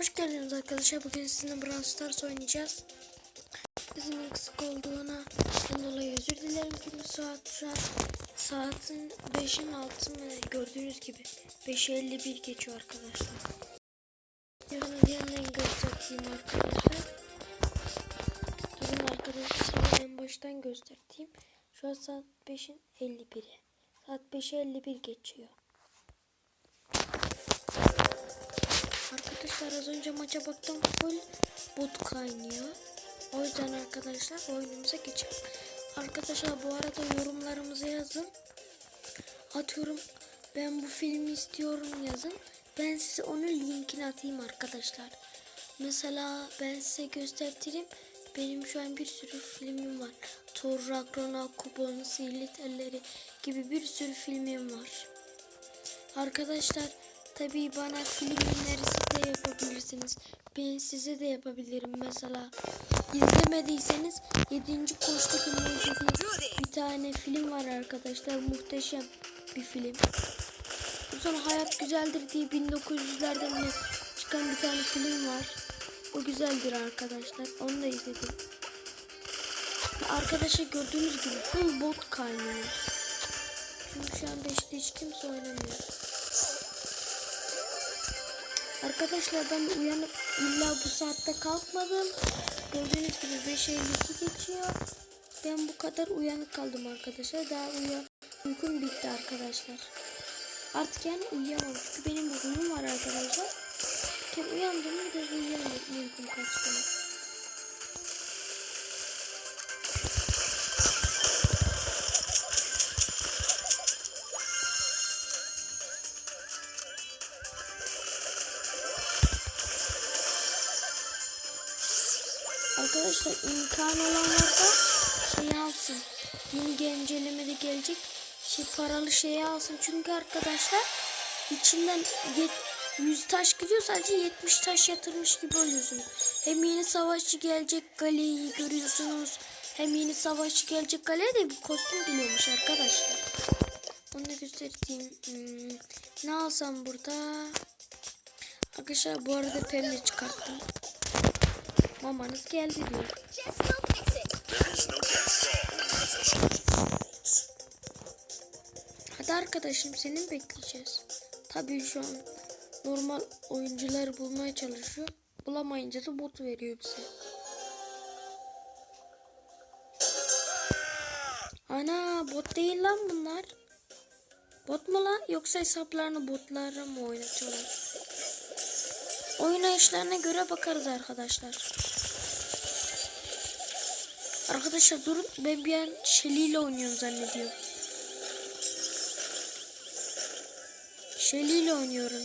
Hoş geldiniz arkadaşlar. Bugün sizinle Brawl Stars oynayacağız. Bizim eksik olduğuna dolayı özür dilerim. Çünkü saat şu an saatin 5'in altı gördüğünüz gibi 5.51 geçiyor arkadaşlar. Yarın diğerlerini göstereyim arkadaşlar. Durun arkadaşlar en baştan göstereyim. Şu an saat 5'in 51'i. Saat 5'e 51 geçiyor. Arkadaşlar az önce maça baktım full bot kaynıyor. O yüzden arkadaşlar oyunumuza geçelim. Arkadaşlar bu arada yorumlarımızı yazın. Atıyorum ben bu filmi istiyorum yazın. Ben size onun linkini atayım arkadaşlar. Mesela ben size göstereyim. Benim şu an bir sürü filmim var. Thor Ragnarok, Kubo'nun Sihirli Telleri gibi bir sürü filmim var. Arkadaşlar tabii bana film önerisi de yapabilirsiniz. Ben size de yapabilirim mesela. İzlemediyseniz 7. Koç'taki Mucize diye bir tane film var arkadaşlar. Muhteşem bir film. Sonra Hayat Güzeldir diye 1900'lerde mi çıkan bir tane film var. O güzeldir arkadaşlar. Onu da izledim. Arkadaşlar gördüğünüz gibi full bot kaynıyor. Çünkü şu an 5'te hiç kimse oynamıyor. Arkadaşlar ben uyanıp illa bu saatte kalkmadım. Gördüğünüz gibi 5.52 geçiyor. Ben bu kadar uyanık kaldım arkadaşlar. Daha uyan uykum bitti arkadaşlar. Artık yani uyuyamam. Çünkü benim bir huyum var arkadaşlar. Bir kere uyandım bir de uyuyamam. Uykum kaçtı. Arkadaşlar imkan olan varsa şey alsın. Yeni güncellemede gelecek şey paralı şeyi alsın. Çünkü arkadaşlar içinden yet, 100 taş gidiyor sadece 70 taş yatırmış gibi oluyorsunuz. Hem yeni savaşçı gelecek galeyi görüyorsunuz. Hem yeni savaşçı gelecek galeye de bir kostüm geliyormuş arkadaşlar. Onu da göstereyim. Hmm, ne alsam burada? Arkadaşlar bu arada pembe çıkarttım. Mamanız geldi diyor. Hadi arkadaşım seni mi bekleyeceğiz? Tabii şu an normal oyuncuları bulmaya çalışıyor. Bulamayınca da bot veriyor bize. Ana bot değil lan bunlar. Bot mu lan yoksa hesaplarını botlara mı oynatıyorlar? Oynayışlarına göre bakarız arkadaşlar. Arkadaşlar durun ben bir an Shelly ile oynuyorum zannediyorum. Shelly ile oynuyorum.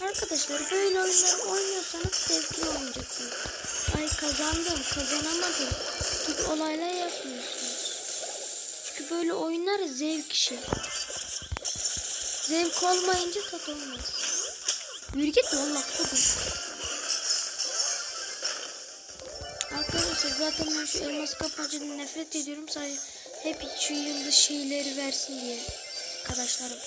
Arkadaşlar böyle oyunları oynuyorsanız zevkli oynayacaksınız. Ay kazandım, kazanamadım gibi olaylar yapmıyorsunuz. Çünkü böyle oyunlar zevk işi. Zevk olmayınca tat olmaz. Yürü git valla kodum. Arkadaşlar zaten ben şu elmas kapmacından nefret ediyorum. Sadece hep şu yıldız şeyleri versin diye. Arkadaşlarım.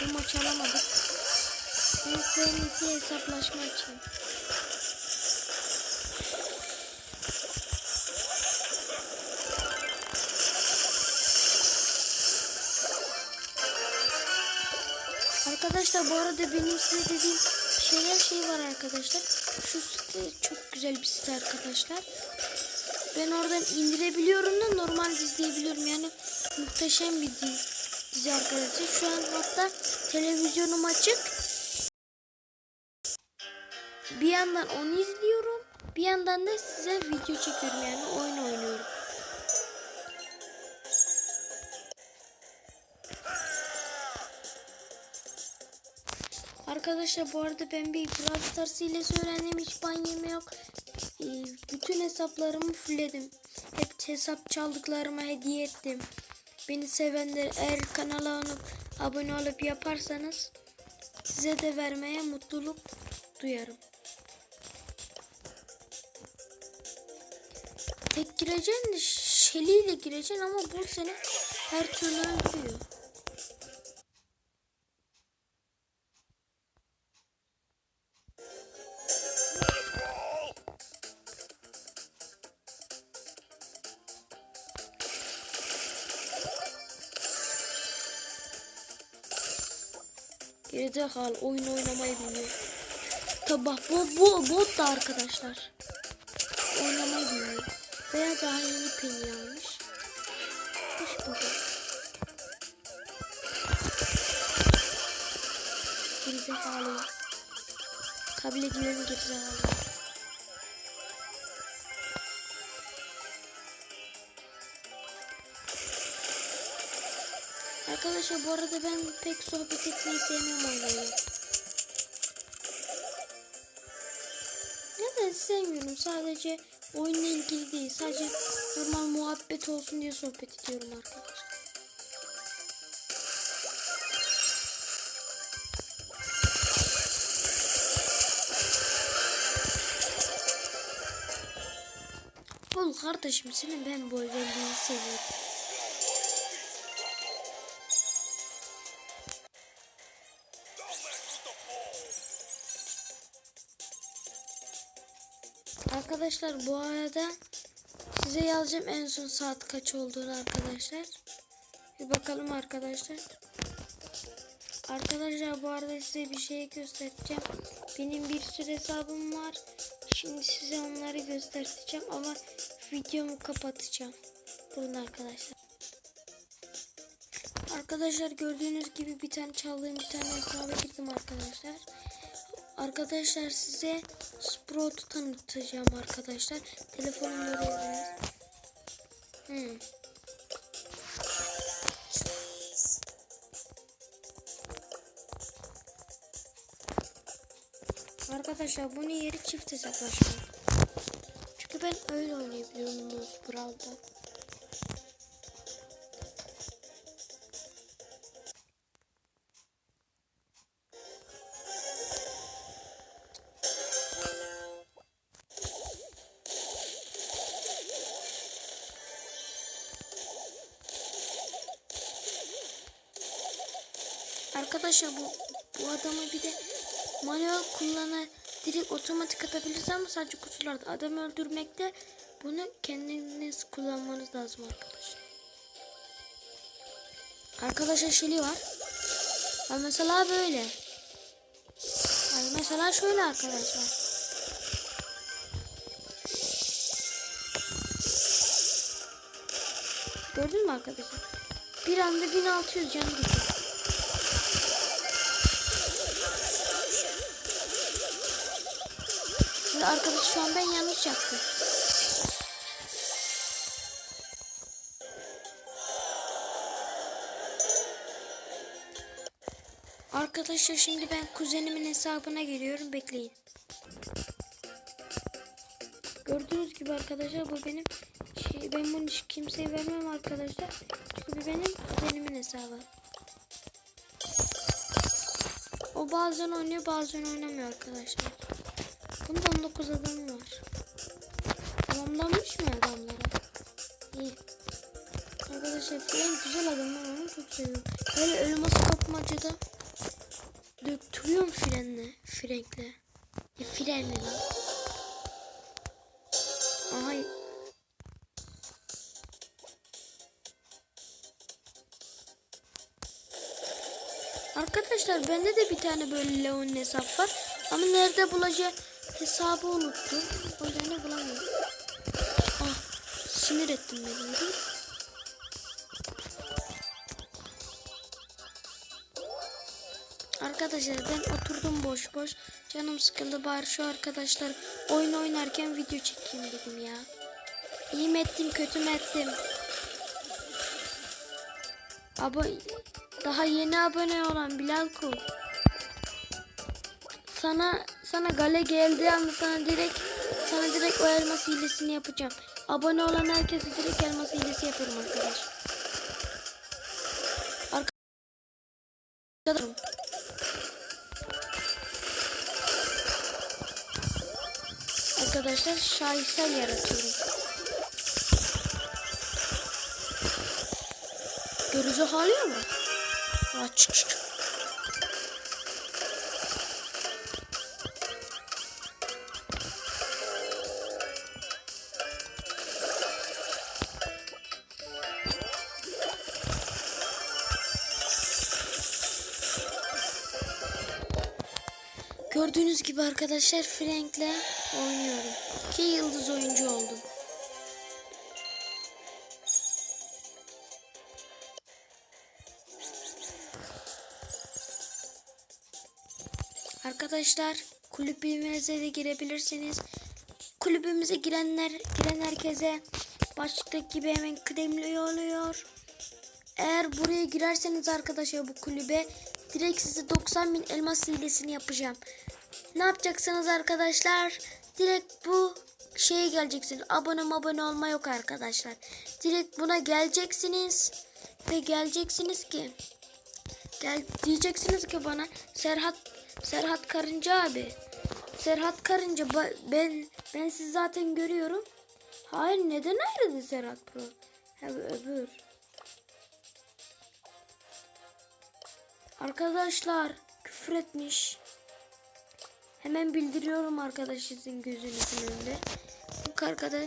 Bu maçı alamadık. Ben iyisi hesaplaşma açayım. Arkadaşlar bu arada benim size dediğim şeyler şey var arkadaşlar. Şu site çok güzel bir site arkadaşlar. Ben oradan indirebiliyorum da normal izleyebiliyorum. Yani muhteşem bir dizi, dizi arkadaşlar. Şu an hatta televizyonum açık. Bir yandan onu izliyorum. Bir yandan da size video çekiyorum yani oyun oynuyorum. Arkadaşlar bu arada ben bir Brawl Stars hilesi öğrendim. Hiç ban yok. Ee, bütün hesap hesaplarımı fullledim. Hep hesap çaldıklarıma hediye ettim. Beni sevenler eğer kanala olup, abone olup yaparsanız size de vermeye mutluluk duyarım. Tek gireceksin de şeliyle gireceksin ama bu seni her türlü öldürüyor. Gerizekalı oyun oynamayı bilmiyor. Tabi bak bu, bu bot da arkadaşlar. Oynamayı bilmiyor. Veya daha yeni peni almış. Hiç baba. Gerizekalı. Kabul ediyorum gerizekalı. Arkadaşlar bu arada ben pek sohbet etmeyi sevmiyorum oynamayı. Neden sevmiyorum sadece oyunla ilgili değil sadece normal muhabbet olsun diye sohbet ediyorum arkadaşlar. Oğlum kardeşim senin ben bu özelliğini seviyorum. Arkadaşlar bu arada size yazacağım en son saat kaç olduğunu arkadaşlar. Bir bakalım arkadaşlar. Arkadaşlar bu arada size bir şey göstereceğim. Benim bir sürü hesabım var. Şimdi size onları göstereceğim ama videomu kapatacağım. Durun arkadaşlar. Arkadaşlar gördüğünüz gibi bir tane çaldığım bir tane hesaba girdim arkadaşlar. Arkadaşlar size Sprout'u tanıtacağım arkadaşlar. Telefonumda oraya Hmm. Arkadaşlar bunun yeri çift hesaplaşma. Çünkü ben öyle oynayabiliyorum bu Arkadaşlar bu bu adamı bir de manuel kullana direkt otomatik atabilirsiniz ama sadece kutularda adamı öldürmekte bunu kendiniz kullanmanız lazım arkadaşlar. Arkadaşlar şeli var. Ha mesela böyle. Yani mesela şöyle arkadaşlar. Gördün mü arkadaşlar? Bir anda 1600 canı gidiyor. Şimdi arkadaş şu an ben yanlış yaptım. Arkadaşlar şimdi ben kuzenimin hesabına giriyorum. Bekleyin. Gördüğünüz gibi arkadaşlar bu benim şey, ben bunu hiç kimseye vermem arkadaşlar. Bu benim kuzenimin hesabı. O bazen oynuyor bazen oynamıyor arkadaşlar. Bunda 19 adam var. Tamamlanmış mı adamlara? İyi. Arkadaşlar Frank güzel adamlar onu çok seviyorum. Böyle elması kopmacada döktürüyorum frenle. Frank'le. Ya frenle lan. Aha. Arkadaşlar bende de bir tane böyle Leon hesap var. Ama nerede bulacağım hesabı unuttum. O yüzden de bulamıyorum. Ah sinir ettim beni. Arkadaşlar ben oturdum boş boş. Canım sıkıldı bari şu arkadaşlar oyun oynarken video çekeyim dedim ya. İyi mi ettim kötü mü ettim? Abo daha yeni abone olan Bilal Kul. Sana sana gale geldiği anda sana direkt sana direkt o elmas hilesini yapacağım. Abone olan herkese direkt elmas hilesi yaparım arkadaş. Arkadaşlar. Arkadaşlar şahisel yaratıyorum. Görücü hali mu? Aa, çık çık. Gördüğünüz gibi arkadaşlar Frank'le oynuyorum. Ki yıldız oyuncu oldum. Arkadaşlar kulübümüze de girebilirsiniz. Kulübümüze girenler giren herkese başlıktaki gibi hemen kıdemli oluyor. Eğer buraya girerseniz arkadaşlar bu kulübe direkt size 90 bin elmas hilesini yapacağım. Ne yapacaksınız arkadaşlar? Direkt bu şeye geleceksiniz. Abone abone olma yok arkadaşlar. Direkt buna geleceksiniz. Ve geleceksiniz ki gel diyeceksiniz ki bana Serhat Serhat Karınca abi. Serhat Karınca ben ben sizi zaten görüyorum. Hayır neden ayrıldı Serhat Pro? Ha, öbür. Arkadaşlar küfür etmiş. Hemen bildiriyorum arkadaşınızın gözünüzün önünde. Bu arkada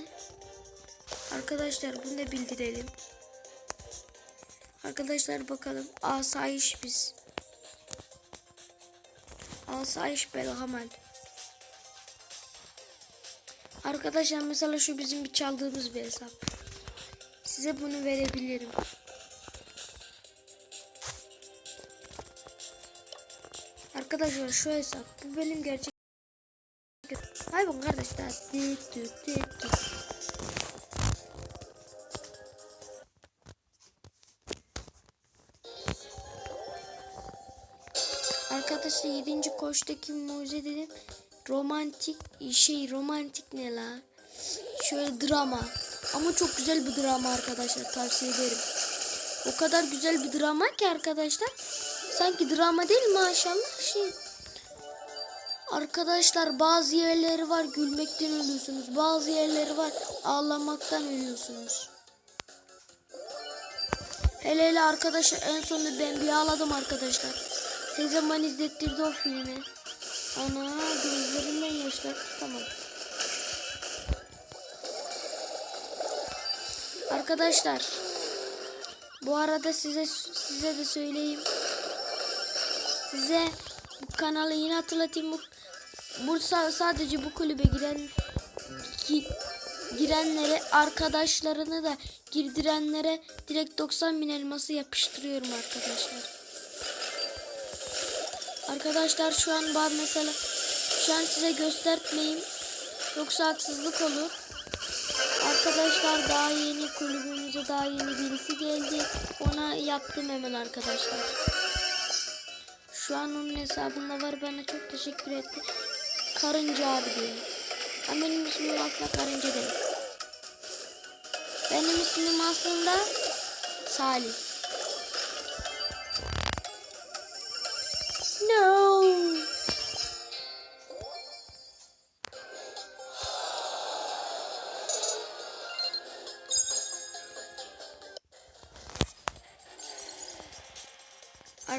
Arkadaşlar bunu da bildirelim. Arkadaşlar bakalım. Asayiş biz. Asayiş Belhamel. Arkadaşlar mesela şu bizim bir çaldığımız bir hesap. Size bunu verebilirim. Arkadaşlar şu hesap. Bu benim gerçek. Hayvan kardeşler. Dit dit dit dit. Arkadaşlar 7. koştaki mucize dedim. Romantik şey romantik ne la? Şöyle drama. Ama çok güzel bir drama arkadaşlar tavsiye ederim. O kadar güzel bir drama ki arkadaşlar. Sanki drama değil maşallah şey. Arkadaşlar bazı yerleri var gülmekten ölüyorsunuz. Bazı yerleri var ağlamaktan ölüyorsunuz. Hele hele arkadaşlar en sonunda ben bir ağladım arkadaşlar. Ne zaman izlettirdi o filmi. Ana gözlerimden yaşlar tamam. Arkadaşlar bu arada size size de söyleyeyim. Size bu kanalı yine hatırlatayım. Bu, bu sa- sadece bu kulübe giren gi- girenlere arkadaşlarını da girdirenlere direkt 90 bin elması yapıştırıyorum arkadaşlar. Arkadaşlar şu an ben mesela şu an size göstermeyeyim. Yoksa haksızlık olur. Arkadaşlar daha yeni kulübümüze daha yeni birisi geldi. Ona yaptım hemen arkadaşlar. Şu an onun hesabında var. Bana çok teşekkür etti. Karınca abi diye. Benim ismim aslında Karınca değil. Benim ismim aslında Salih.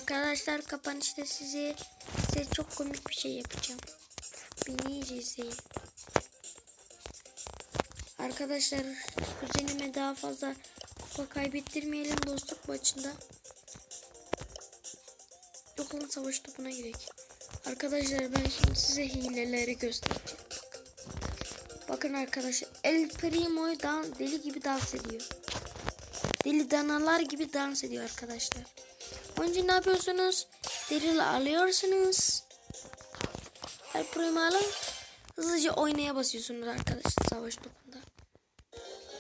Arkadaşlar kapanışta size size çok komik bir şey yapacağım. Beni iyice izleyin. Arkadaşlar kuzenime daha fazla kupa kaybettirmeyelim dostluk maçında. Yok lan savaş topuna girek. Arkadaşlar ben şimdi size hileleri göstereceğim. Bakın arkadaşlar El Primo'yu deli gibi dans ediyor. Deli danalar gibi dans ediyor arkadaşlar. Önce ne yapıyorsunuz? Deril alıyorsunuz. El Primo alın. Hızlıca oynaya basıyorsunuz arkadaşlar savaş topunda.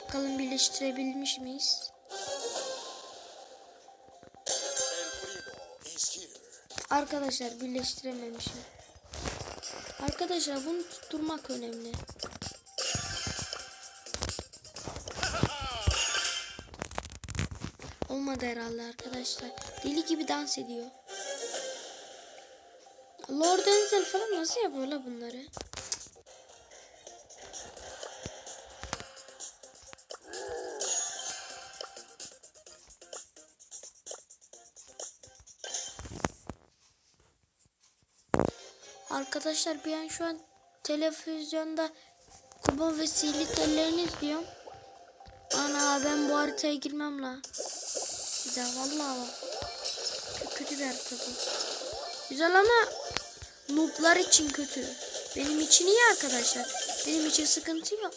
Bakalım birleştirebilmiş miyiz? Arkadaşlar birleştirememişim. Arkadaşlar bunu tutturmak önemli. Olmadı herhalde arkadaşlar. Deli gibi dans ediyor. Lord Denzel falan nasıl yapıyor la bunları? Arkadaşlar bir an şu an televizyonda Kuba ve Sihirli Tellerini izliyorum. Ana ben bu haritaya girmem la. Daha vallahi. Çok kötü bir harita. Güzel ama nooblar için kötü. Benim için iyi arkadaşlar. Benim için sıkıntı yok.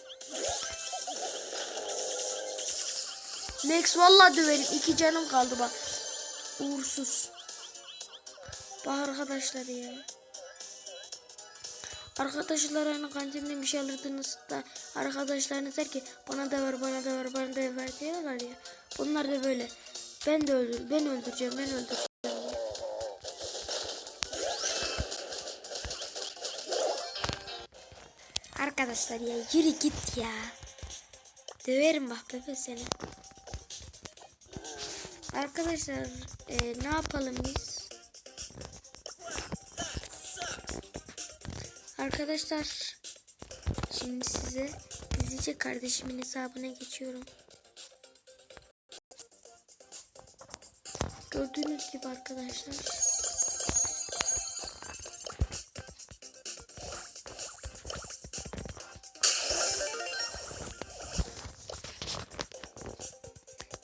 Max vallahi döverim. İki canım kaldı bak. Uğursuz. Bak arkadaşlar ya. Arkadaşlar hani kantinden bir şey alırdınız da arkadaşlarınız der ki bana da ver bana da ver bana da ver diyorlar ya. Bunlar da böyle. Ben de öldür ben öldüreceğim ben öldüreceğim. Arkadaşlar ya yürü git ya. Döverim bak bebe seni. Arkadaşlar e, ne yapalım biz? Arkadaşlar şimdi size gizlice kardeşimin hesabına geçiyorum. Gördüğünüz gibi arkadaşlar.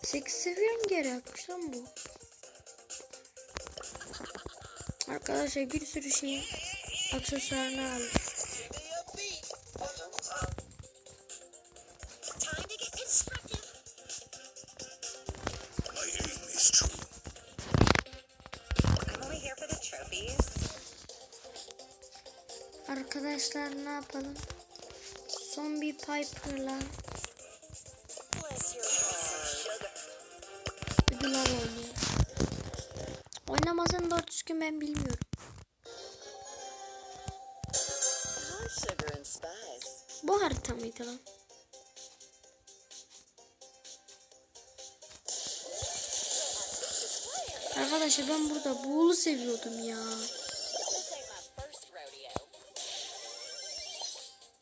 Sekiz seviyem geri atmış bu. Arkadaşlar bir sürü şeyin aksesuarını aldım. Arkadaşlar ne yapalım? Son bir Piper'la Bless your heart. ödül al oynuyor. Oynamasını doğru düzgün ben bilmiyorum. Bu harita mıydı lan? Arkadaşlar ben burada buğulu seviyordum ya.